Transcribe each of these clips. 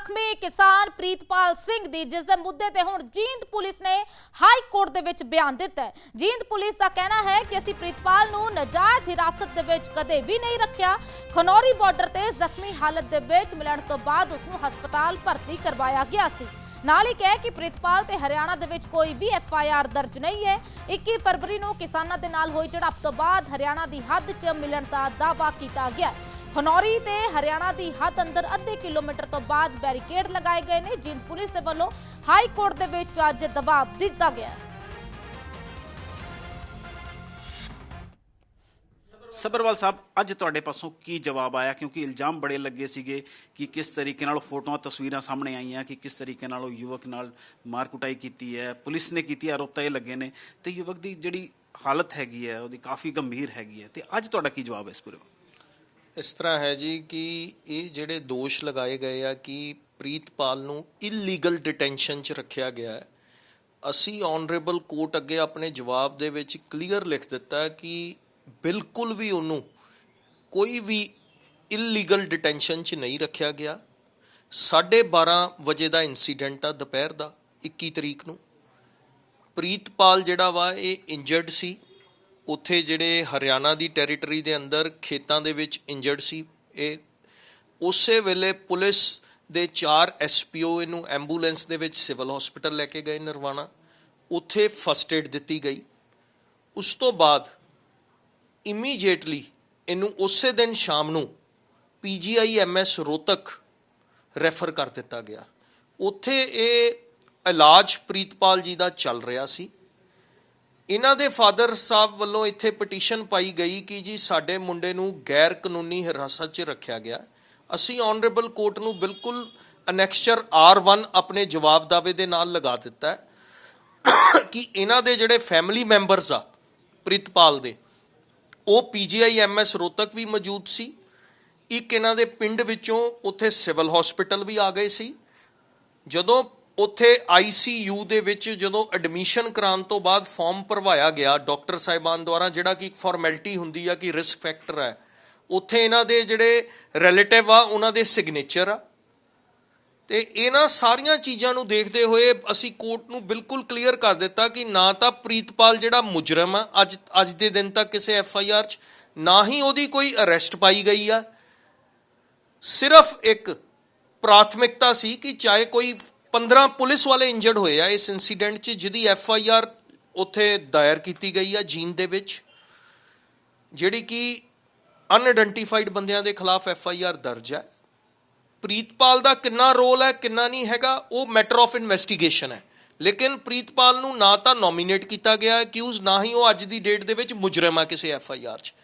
ਜ਼ਖਮੀ ਕਿਸਾਨ ਪ੍ਰੀਤਪਾਲ ਸਿੰਘ ਦੀ, ਜਿਸ ਦੇ ਮੁੱਦੇ ਤੇ ਹੁਣ ਜੀਂਦ ਪੁਲਿਸ ਨੇ ਹਾਈ ਕੋਰਟ ਦੇ ਵਿੱਚ ਬਿਆਨ ਦਿੱਤਾ ਹੈ। ਜੀਂਦ ਪੁਲਿਸ ਦਾ ਕਹਿਣਾ ਹੈ ਕਿ ਅਸੀਂ ਪ੍ਰੀਤਪਾਲ ਨੂੰ ਨਜਾਇਜ਼ ਹਿਰਾਸਤ ਦੇ ਵਿੱਚ ਕਦੇ ਵੀ ਨਹੀਂ ਰੱਖਿਆ। ਖਨੌਰੀ ਬਾਰਡਰ ਤੇ ਜ਼ਖਮੀ ਹਾਲਤ ਦੇ ਵਿੱਚ ਮਿਲਣ ਤੋਂ ਬਾਅਦ ਉਸ ਨੂੰ ਹਸਪਤਾਲ ਭਰਤੀ ਕਰਵਾਇਆ ਗਿਆ ਸੀ। ਨਾਲ ਹੀ ਕਹਿ ਕਿ ਪ੍ਰਿਤਪਾਲ ਤੇ ਹਰਿਆਣਾ ਦੇ ਵਿੱਚ ਕੋਈ ਵੀ ਐਫ ਆਈ ਆਰ ਦਰਜ ਨਹੀਂ ਹੈ। 21 ਫਰਵਰੀ ਨੂੰ ਕਿਸਾਨਾਂ ਦੇ ਨਾਲ ਹੋਈ ਝੜਪ ਤੋਂ ਬਾਅਦ ਹਰਿਆਣਾ ਦੀ ਹੱਦ 'ਚ ਮਿਲਣ ਦਾ ਦਾਅਵਾ ਕੀਤਾ ਗਿਆ। ਖਨੌਰੀ ਤੇ ਹਰਿਆਣਾ ਦੀ ਹੱਦ ਅੰਦਰ ਅੱਧੇ ਕਿਲੋਮੀਟਰ ਤੋਂ ਬਾਅਦ ਬੈਰੀਕੇਡ ਲਗਾਏ ਗਏ ਨੇ, ਜਿਨ ਪੁਲਿਸ ਦੇ ਵੱਲੋਂ ਹਾਈ ਕੋਰਟ ਦੇ ਵਿੱਚ ਅੱਜ ਦਬਾਅ ਦਿੱਤਾ ਗਿਆ ਸਬਰਵਾਲ ਸਾਹਿਬ, ਅੱਜ ਤੁਹਾਡੇ ਪਾਸੋਂ ਕੀ ਜਵਾਬ ਆਇਆ? ਕਿਉਂਕਿ ਇਲਜ਼ਾਮ ਬੜੇ ਲੱਗੇ ਸੀਗੇ ਕਿ ਕਿਸ ਤਰੀਕੇ ਨਾਲ ਫੋਟੋਆਂ, ਤਸਵੀਰਾਂ ਸਾਹਮਣੇ ਆਈਆਂ ਕਿ ਕਿਸ ਤਰੀਕੇ ਨਾਲ ਉਹ ਯੁਵਕ ਨਾਲ ਮਾਰ ਕੁਟਾਈ ਕੀਤੀ ਹੈ, ਪੁਲਿਸ ਨੇ ਕੀਤੀ ਆਰੋਪ ਤਾਂ ਇਹ ਲੱਗੇ ਨੇ। ਤੇ ਯੁਵਕ ਦੀ ਜਿਹੜੀ ਹਾਲਤ ਹੈਗੀ ਹੈ, ਉਹਦੀ ਕਾਫੀ ਗੰਭੀਰ ਹੈਗੀ ਹੈ। ਤੇ ਅੱਜ ਤੁਹਾਡਾ ਕੀ ਜਵਾਬ ਹੈ ਇਸ ਪੂਰੇ ਇਸ ਤਰ੍ਹਾਂ ਹੈ ਜੀ ਕਿ ਇਹ ਜਿਹੜੇ ਦੋਸ਼ ਲਗਾਏ ਗਏ ਆ ਕਿ ਪ੍ਰੀਤਪਾਲ ਨੂੰ ਇਲੀਗਲ ਡਿਟੈਂਸ਼ਨ 'ਚ ਰੱਖਿਆ ਗਿਆ ਹੈ, ਅਸੀਂ ਆਨਰੇਬਲ ਕੋਰਟ ਅੱਗੇ ਆਪਣੇ ਜਵਾਬ ਦੇ ਵਿੱਚ ਕਲੀਅਰ ਲਿਖ ਦਿੱਤਾ ਕਿ ਬਿਲਕੁਲ ਵੀ ਉਹਨੂੰ ਕੋਈ ਵੀ ਇਲੀਗਲ ਡਿਟੈਂਸ਼ਨ 'ਚ ਨਹੀਂ ਰੱਖਿਆ ਗਿਆ। 12:30 ਵਜੇ ਦਾ ਇਨਸੀਡੈਂਟ ਆ ਦੁਪਹਿਰ ਦਾ 21 ਤਰੀਕ ਨੂੰ। ਪ੍ਰੀਤਪਾਲ ਜਿਹੜਾ ਵਾ, ਇਹ ਇੰਜਰਡ ਸੀ। ਉੱਥੇ ਜਿਹੜੇ ਹਰਿਆਣਾ ਦੀ ਟੈਰੀਟਰੀ ਦੇ ਅੰਦਰ ਖੇਤਾਂ ਦੇ ਵਿੱਚ ਇੰਜਰਡ ਸੀ, ਇਹ ਉਸੇ ਵੇਲੇ ਪੁਲਿਸ ਦੇ ਚਾਰ ਐਸਪੀਓ ਇਹਨੂੰ ਐਂਬੂਲੈਂਸ ਦੇ ਵਿੱਚ ਸਿਵਲ ਹਸਪੀਟਲ ਲੈ ਕੇ ਗਏ ਨਰਵਾਣਾ। ਉੱਥੇ ਫਸਟ ਏਡ ਦਿੱਤੀ ਗਈ। ਉਸ ਤੋਂ ਬਾਅਦ ਇਮੀਡੀਏਟਲੀ ਇਹਨੂੰ ਉਸੇ ਦਿਨ ਸ਼ਾਮ ਨੂੰ ਪੀਜੀਆਈ ਐਮਐਸ ਰੋਤਕ ਰੈਫਰ ਕਰ ਦਿੱਤਾ ਗਿਆ। ਉੱਥੇ ਇਹ ਇਲਾਜ ਪ੍ਰੀਤਪਾਲ ਜੀ ਦਾ ਚੱਲ ਰਿਹਾ ਸੀ। ਇਹਨਾਂ ਦੇ ਫਾਦਰ ਸਾਹਿਬ ਵੱਲੋਂ ਇੱਥੇ ਪਟੀਸ਼ਨ ਪਾਈ ਗਈ ਕਿ ਜੀ ਸਾਡੇ ਮੁੰਡੇ ਨੂੰ ਗੈਰ ਕਾਨੂੰਨੀ ਹਿਰਾਸਤ 'ਚ ਰੱਖਿਆ ਗਿਆ। ਅਸੀਂ ਆਨਰੇਬਲ ਕੋਰਟ ਨੂੰ ਬਿਲਕੁਲ ਅਨੈਕਸਚਰ R1 ਆਪਣੇ ਜਵਾਬ ਦਾਵੇ ਦੇ ਨਾਲ ਲਗਾ ਦਿੱਤਾ ਕਿ ਇਹਨਾਂ ਦੇ ਜਿਹੜੇ ਫੈਮਿਲੀ ਮੈਂਬਰਸ ਆ, ਪ੍ਰਿਤਪਾਲ ਦੇ, ਉਹ ਪੀਜੀਆਈ ਐਮਐਸ ਰੋਤਕ ਵੀ ਮੌਜੂਦ ਸੀ। ਇੱਕ ਇਹਨਾਂ ਦੇ ਪਿੰਡ ਵਿੱਚੋਂ ਉੱਥੇ ਸਿਵਲ ਹਸਪੀਟਲ ਵੀ ਆ ਗਏ ਸੀ। ਜਦੋਂ ਉੱਥੇ ਆਈਸੀਯੂ ਦੇ ਵਿੱਚ ਜਦੋਂ ਐਡਮਿਸ਼ਨ ਕਰਾਉਣ ਤੋਂ ਬਾਅਦ ਫਾਰਮ ਭਰਵਾਇਆ ਗਿਆ ਡਾਕਟਰ ਸਾਹਿਬਾਨ ਦੁਆਰਾ, ਜਿਹੜਾ ਕਿ ਇੱਕ ਫਾਰਮੈਲਿਟੀ ਹੁੰਦੀ ਆ ਕਿ ਰਿਸਕ ਫੈਕਟਰ ਹੈ ਉੱਥੇ ਇਹਨਾਂ ਦੇ ਜਿਹੜੇ ਰਿਲੇਟਿਵ ਆ, ਉਹਨਾਂ ਦੇ ਸਿਗਨੇਚਰ ਆ। ਤੇ ਇਹਨਾਂ ਸਾਰੀਆਂ ਚੀਜ਼ਾਂ ਨੂੰ ਦੇਖਦੇ ਹੋਏ ਅਸੀਂ ਕੋਰਟ ਨੂੰ ਬਿਲਕੁਲ ਕਲੀਅਰ ਕਰ ਦਿੱਤਾ ਕਿ ਨਾ ਤਾਂ ਪ੍ਰੀਤਪਾਲ ਜਿਹੜਾ ਮੁਜਰਮ ਆ, ਅੱਜ ਅੱਜ ਦੇ ਦਿਨ ਤੱਕ ਕਿਸੇ ਐਫ ਆਈ ਆਰ 'ਚ, ਨਾ ਹੀ ਉਹਦੀ ਕੋਈ ਅਰੈਸਟ ਪਾਈ ਗਈ ਆ। ਸਿਰਫ ਇੱਕ ਪ੍ਰਾਥਮਿਕਤਾ ਸੀ ਕਿ ਚਾਹੇ ਕੋਈ 15 ਪੁਲਿਸ ਵਾਲੇ ਇੰਜਰਡ ਹੋਏ ਆ ਇਸ ਇਨਸੀਡੈਂਟ 'ਚ, ਜਿਹਦੀ ਐਫ ਆਈ ਆਰ ਉੱਥੇ ਦਾਇਰ ਕੀਤੀ ਗਈ ਆ ਜੀਨ ਦੇ ਵਿੱਚ, ਜਿਹੜੀ ਕਿ ਅਨਆਇਡੈਂਟੀਫਾਈਡ ਬੰਦਿਆਂ ਦੇ ਖਿਲਾਫ ਐਫ ਆਈ ਆਰ ਦਰਜ ਹੈ ਪ੍ਰੀਤਪਾਲ ਦਾ ਕਿੰਨਾ ਰੋਲ ਹੈ, ਕਿੰਨਾ ਨਹੀਂ ਹੈਗਾ, ਉਹ ਮੈਟਰ ਆਫ ਇਨਵੈਸਟੀਗੇਸ਼ਨ ਹੈ। ਲੇਕਿਨ ਪ੍ਰੀਤਪਾਲ ਨੂੰ ਨਾ ਤਾਂ ਨੋਮੀਨੇਟ ਕੀਤਾ ਗਿਆ ਅਕਿਊਜ਼ ਨਾ ਹੀ ਉਹ ਅੱਜ ਦੀ ਡੇਟ ਦੇ ਵਿੱਚ ਮੁਜਰਮ ਆ ਕਿਸੇ ਐਫ ਆਈ ਆਰ 'ਚ।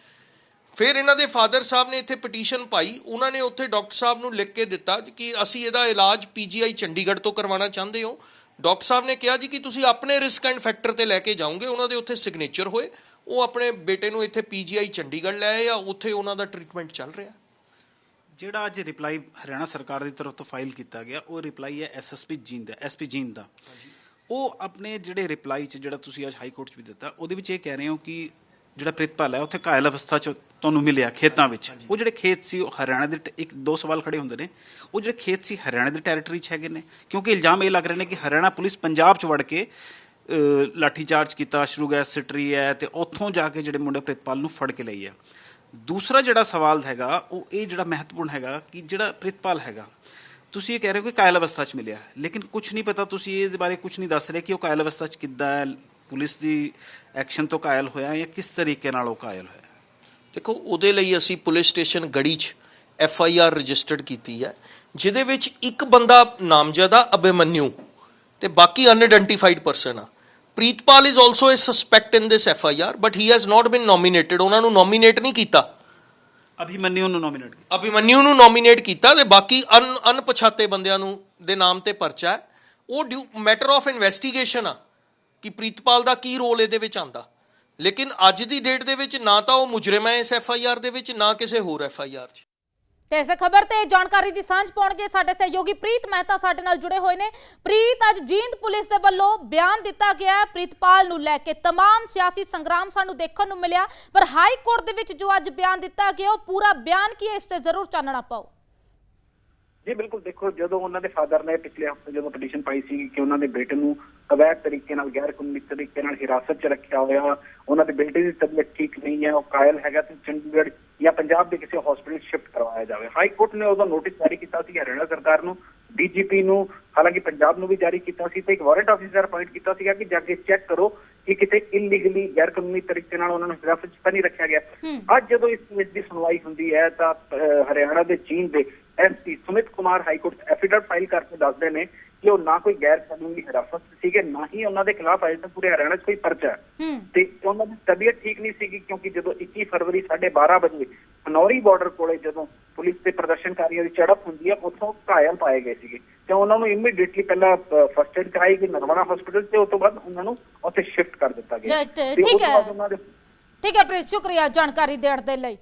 ਫਿਰ ਇਹਨਾਂ ਦੇ ਫਾਦਰ ਸਾਹਿਬ ਨੇ ਇੱਥੇ ਪਟੀਸ਼ਨ ਪਾਈ। ਉਹਨਾਂ ਨੇ ਉੱਥੇ ਡਾਕਟਰ ਸਾਹਿਬ ਨੂੰ ਲਿਖ ਕੇ ਦਿੱਤਾ ਕਿ ਅਸੀਂ ਇਹਦਾ ਇਲਾਜ ਪੀਜੀਆਈ ਚੰਡੀਗੜ੍ਹ ਤੋਂ ਕਰਵਾਉਣਾ ਚਾਹੁੰਦੇ ਹੋ। ਡਾਕਟਰ ਸਾਹਿਬ ਨੇ ਕਿਹਾ ਜੀ ਕਿ ਤੁਸੀਂ ਆਪਣੇ ਰਿਸਕ ਐਂਡ ਫੈਕਟਰ ਤੇ ਲੈ ਕੇ ਜਾਓਗੇ। ਉਹਨਾਂ ਦੇ ਉੱਥੇ ਸਿਗਨੇਚਰ ਹੋਏ। ਉਹ ਆਪਣੇ ਬੇਟੇ ਨੂੰ ਇੱਥੇ ਪੀਜੀਆਈ ਚੰਡੀਗੜ੍ਹ ਲੈ ਆਏ ਆ। ਉੱਥੇ ਉਹਨਾਂ ਦਾ ਟ੍ਰੀਟਮੈਂਟ ਚੱਲ ਰਿਹਾ। ਜਿਹੜਾ ਅੱਜ ਰਿਪਲਾਈ ਹਰਿਆਣਾ ਸਰਕਾਰ ਦੀ ਤਰਫ ਤੋਂ ਫਾਈਲ ਕੀਤਾ ਗਿਆ ਉਹ ਰਿਪਲਾਈ ਹੈ ਐਸਐਸਪੀ ਜੀਂਦ ਦਾ ਐਸਪੀ ਜੀਂਦ ਦਾ। ਉਹ ਆਪਣੇ ਜਿਹੜੇ ਰਿਪਲਾਈ ਚ ਜਿਹੜਾ ਤੁਸੀਂ ਅੱਜ ਹਾਈ ਕੋਰਟ ਚ ਵੀ ਦਿੱਤਾ ਉਹਦੇ ਵਿੱਚ ਇਹ ਕਹਿ ਰਹੇ ਹੋ ਕਿ ਜਿਹੜਾ ਪ੍ਰਿਤਪਾਲ ਹੈ ਉੱਥੇ ਘਾਇਲ ਅਵਸਥਾ ਚ ਤੁਹਾਨੂੰ ਮਿਲਿਆ ਖੇਤਾਂ ਵਿੱਚ। ਉਹ ਜਿਹੜੇ ਖੇਤ ਸੀ ਉਹ ਹਰਿਆਣਾ ਦੇ ਇੱਕ ਦੋ ਸਵਾਲ ਖੜੇ ਹੁੰਦੇ ਨੇ। ਉਹ ਜਿਹੜੇ ਖੇਤ ਸੀ ਹਰਿਆਣਾ ਦੇ ਟੈਰੀਟਰੀ ਚ ਹੈਗੇ ਨੇ। ਕਿਉਂਕਿ ਇਲਜ਼ਾਮ ਇਹ ਲੱਗ ਰਹੇ ਨੇ ਕਿ ਹਰਿਆਣਾ ਪੁਲਿਸ ਪੰਜਾਬ ਚ ਵੜ ਕੇ ਲਾਠੀ ਚਾਰਜ ਕੀਤਾ ਸ਼ੁਰੂ ਗੈਸ ਸਿਟਰੀ ਹੈ ਤੇ ਉੱਥੋਂ ਜਾ ਕੇ ਜਿਹੜੇ ਮੁੰਡੇ ਪ੍ਰਿਤਪਾਲ ਨੂੰ ਫੜ ਕੇ ਲਈ ਹੈ ਦੂਸਰਾ ਜਿਹੜਾ ਸਵਾਲ ਹੈਗਾ ਉਹ ਇਹ ਜਿਹੜਾ ਮਹੱਤਵਪੂਰਨ ਹੈਗਾ ਕਿ ਜਿਹੜਾ ਪ੍ਰਿਤਪਾਲ ਹੈਗਾ ਤੁਸੀਂ ਇਹ ਕਹਿ ਰਹੇ ਹੋ ਕਿ ਕਾਇਲ ਅਵਸਥਾ 'ਚ ਮਿਲਿਆ। ਲੇਕਿਨ ਕੁਝ ਨਹੀਂ ਪਤਾ ਤੁਸੀਂ ਇਹਦੇ ਬਾਰੇ ਕੁਝ ਨਹੀਂ ਦੱਸ ਰਹੇ ਕਿ ਉਹ ਕਾਇਲ ਅਵਸਥਾ 'ਚ ਕਿੱਦਾਂ ਹੈ ਪੁਲਿਸ ਦੀ ਐਕਸ਼ਨ ਤੋਂ ਕਾਇਲ ਹੋਇਆ ਜਾਂ ਕਿਸ ਤਰੀਕੇ ਨਾਲ ਉਹ ਕਾਇਲ ਹੋਇਆ? ਦੇਖੋ ਉਹਦੇ ਲਈ ਅਸੀਂ ਪੁਲਿਸ ਸਟੇਸ਼ਨ ਗੜੀ 'ਚ ਐਫ ਆਈ ਆਰ ਰਜਿਸਟਰਡ ਕੀਤੀ ਹੈ ਜਿਹਦੇ ਵਿੱਚ ਇੱਕ ਬੰਦਾ ਨਾਮਜ਼ਦਾ ਅਭਿਮਨਿਊ ਤੇ ਬਾਕੀ ਅਨਆਇਡੈਂਟੀਫਾਈਡ ਪਰਸਨ ਆ। Preetpal is also a suspect in this F I R but he has not been nominated ਉਹਨਾਂ ਨੂੰ ਨੋਮੀਨੇਟ ਨਹੀਂ ਕੀਤਾ। ਅਭਿਮਨਿਊ ਨੂੰ ਨੋਮੀਨੇਟ ਕੀਤਾ। ਅਭਿਮਨਿਊ ਨੂੰ ਨੋਮੀਨੇਟ ਕੀਤਾ ਤੇ ਬਾਕੀ ਅਨ ਅਣਪਛਾਤੇ ਬੰਦਿਆਂ ਨੂੰ ਦੇ ਨਾਮ ਤੇ ਪਰਚਾ ਹੈ। ਉਹ ਮੈਟਰ ਆਫ ਇਨਵੈਸਟੀਗੇਸ਼ਨ ਆ। ਕਿ ਪ੍ਰੀਤਪਾਲ ਦਾ ਕੀ ਰੋਲ ਇਹਦੇ ਵਿੱਚ ਆਂਦਾ ਲੇਕਿਨ ਅੱਜ ਦੀ ਡੇਟ ਦੇ ਵਿੱਚ ਨਾ ਤਾਂ ਉਹ ਮੁਜਰਮ ਹੈ ਇਸ ਐਫ ਆਈ ਆਰ ਦੇ ਵਿੱਚ ਨਾ ਕਿਸੇ ਹੋਰ ਐਫ ਆਈ ਆਰ 'ਚ ਤੇ ਇਸ ਖਬਰ ਤੇ ਜਾਣਕਾਰੀ ਦੀ ਸਾਂਝ ਪਾਉਣਗੇ ਸਾਡੇ ਸਹਿਯੋਗੀ ਪ੍ਰੀਤ ਮਹਿਤਾ ਸਾਡੇ ਨਾਲ ਜੁੜੇ ਹੋਏ ਨੇ ਪ੍ਰੀਤ ਅੱਜ ਜੀਂਦ ਪੁਲਿਸ ਦੇ ਵੱਲੋਂ ਬਿਆਨ ਦਿੱਤਾ ਗਿਆ ਹੈ ਪ੍ਰੀਤਪਾਲ ਨੂੰ ਲੈ ਕੇ तमाम ਸਿਆਸੀ ਸੰਗਰਾਮ ਸਾਨੂੰ ਦੇਖਣ ਨੂੰ ਮਿਲਿਆ ਪਰ ਹਾਈ ਕੋਰਟ ਦੇ ਵਿੱਚ ਜੋ ਅੱਜ ਬਿਆਨ ਦਿੱਤਾ ਗਿਆ ਉਹ ਪੂਰਾ ਬਿਆਨ ਕੀ ਹੈ ਇਸ ਤੇ ਜ਼ਰੂਰ ਚਾਨਣਾ ਪਾਓ ਜੀ ਬਿਲਕੁਲ ਦੇਖੋ ਜਦੋਂ ਉਹਨਾਂ ਦੇ ਫਾਦਰ ਨੇ ਪਿਛਲੇ ਹਫ਼ਤੇ ਜਦੋਂ ਪਟੀਸ਼ਨ ਪਾਈ ਸੀ ਕਿ ਉਹਨਾਂ ਦੇ ਬੇਟੇ ਨੂੰ ਅਵੈਧ ਤਰੀਕੇ ਨਾਲ ਗੈਰ ਕਾਨੂੰਨੀ ਤਰੀਕੇ ਨਾਲ ਹਿਰਾਸਤ 'ਚ ਰੱਖਿਆ ਹੋਇਆ ਉਹਨਾਂ ਦੇ ਬੇਟੇ ਦੀ ਤਬੀਅਤ ਠੀਕ ਨਹੀਂ ਹੈ ਉਹ ਕਾਇਲ ਹੈਗਾ ਤੇ ਚੰਡੀਗੜ੍ਹ ਜਾਂ ਪੰਜਾਬ ਦੇ ਕਿਸੇ ਹਸਪੀਟਲ ਸ਼ਿਫਟ ਕਰਵਾਇਆ ਜਾਵੇ ਹਾਈ ਕੋਰਟ ਨੇ ਉਹਦਾ ਨੋਟਿਸ ਜਾਰੀ ਕੀਤਾ ਸੀ ਹਰਿਆਣਾ ਸਰਕਾਰ ਨੂੰ ਡੀਜੀਪੀ ਨੂੰ ਹਾਲਾਂਕਿ ਪੰਜਾਬ ਨੂੰ ਵੀ ਜਾਰੀ ਕੀਤਾ ਸੀ ਤੇ ਇੱਕ ਵਾਰੰਟ ਆਫੀਸਰ ਅਪਾਇੰਟ ਕੀਤਾ ਸੀਗਾ ਕਿ ਜਾ ਕੇ ਚੈੱਕ ਕਰੋ ਕਿ ਕਿਤੇ ਇਲੀਗਲੀ ਗੈਰ ਕਾਨੂੰਨੀ ਤਰੀਕੇ ਨਾਲ ਉਹਨਾਂ ਨੂੰ ਹਿਰਾਸਤ 'ਚ ਤਾਂ ਨਹੀਂ ਰੱਖਿਆ ਗਿਆ। ਅੱਜ ਜਦੋਂ ਇਸ ਕੇਸ ਦੀ ਸੁਣਵਾਈ ਹੁੰਦੀ ਹੈ ਤਾਂ ਹਰਿਆਣਾ ਦੇ ਚੀਨ ਦੇ SP Sumit Kumar high court 'ਚ ਐਫੀਡੇਵਿਟ ਫਾਈਲ ਕਰਕੇ ਦੱਸਦੇ ਨੇ ਕਿ ਉਹ ਨਾ ਕੋਈ ਗੈਰ ਕਾਨੂੰਨੀ ਹਿਰਾਸਤ ਸੀਗੇ ਨਾ ਹੀ ਉਹਨਾਂ ਦੇ ਖਿਲਾਫ ਅਜੇ ਤੱਕ ਪੂਰੇ ਹਰਿਆਣਾ 'ਚ ਕੋਈ ਪਰਚਾ ਤੇ ਉਹਨਾਂ ਦੀ ਤਬੀਅਤ ਠੀਕ ਨਹੀਂ ਸੀਗੀ ਕਿਉਂਕਿ ਜਦੋਂ 21 ਫਰਵਰੀ 12:30 ਵਜੇ ਖਨੌਰੀ ਬਾਰਡਰ ਕੋਲੇ ਜਦੋਂ ਪੁਲਿਸ ਤੇ ਪ੍ਰਦਰਸ਼ਨਕਾਰੀਆਂ ਦੀ ਝੜਪ ਹੁੰਦੀ ਹੈ ਉੱਥੋਂ ਘਾਇਲ ਪਾਏ ਗਏ ਸੀਗੇ। ਤੇ ਉਹਨਾਂ ਨੂੰ ਇਮੀਡੀਏਟਲੀ ਪਹਿਲਾਂ ਫਸਟ ਏਡ ਕਰਾਈ ਗਈ ਨਰਮਣਾ ਹਸਪੀਟਲ ਤੇ ਉਸ ਤੋਂ ਬਾਅਦ ਉਹਨਾਂ ਨੂੰ ਉੱਥੇ ਸ਼ਿਫਟ ਕਰ ਦਿੱਤਾ ਗਿਆ। ਠੀਕ ਹੈ। ਠੀਕ ਹੈ ਪ੍ਰੀਤ ਸ਼ੁਕਰੀਆ ਜਾਣਕਾਰੀ ਦੇਣ ਦੇ ਲਈ।